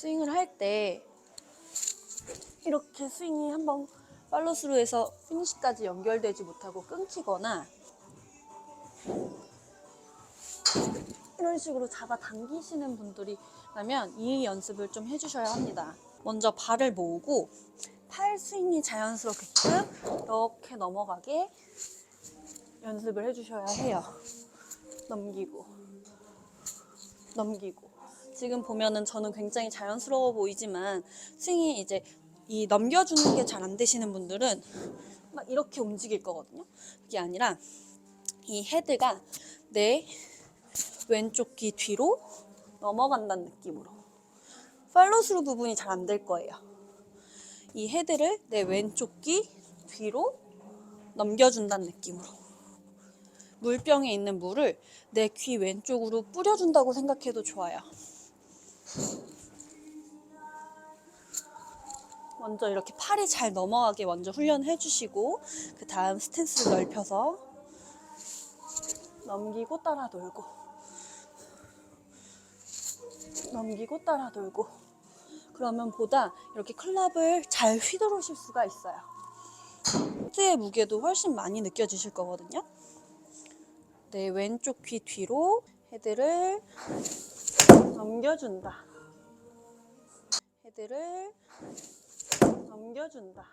스윙을 할 때 이렇게 스윙이 한번 팔로스루에서 피니시까지 연결되지 못하고 끊기거나 이런 식으로 잡아 당기시는 분들이 라면 이 연습을 좀 해주셔야 합니다. 먼저 발을 모으고 팔 스윙이 자연스럽게끔 이렇게 넘어가게 연습을 해주셔야 해요. 넘기고 넘기고 지금 보면은 저는 굉장히 자연스러워 보이지만 스윙이 이제 이 넘겨주는 게 잘 안 되시는 분들은 막 이렇게 움직일 거거든요. 그게 아니라 이 헤드가 내 왼쪽 귀 뒤로 넘어간다는 느낌으로 팔로스루 부분이 잘 안 될 거예요. 이 헤드를 내 왼쪽 귀 뒤로 넘겨준다는 느낌으로 물병에 있는 물을 내 귀 왼쪽으로 뿌려준다고 생각해도 좋아요. 먼저 이렇게 팔이 잘 넘어가게 먼저 훈련해 주시고 그 다음 스탠스를 넓혀서 넘기고 따라 돌고 넘기고 따라 돌고 그러면 보다 이렇게 클럽을 잘 휘두르실 수가 있어요. 헤드의 무게도 훨씬 많이 느껴지실 거거든요. 내 왼쪽 귀 뒤로 헤드를 넘겨준다. 헤드를 넘겨준다.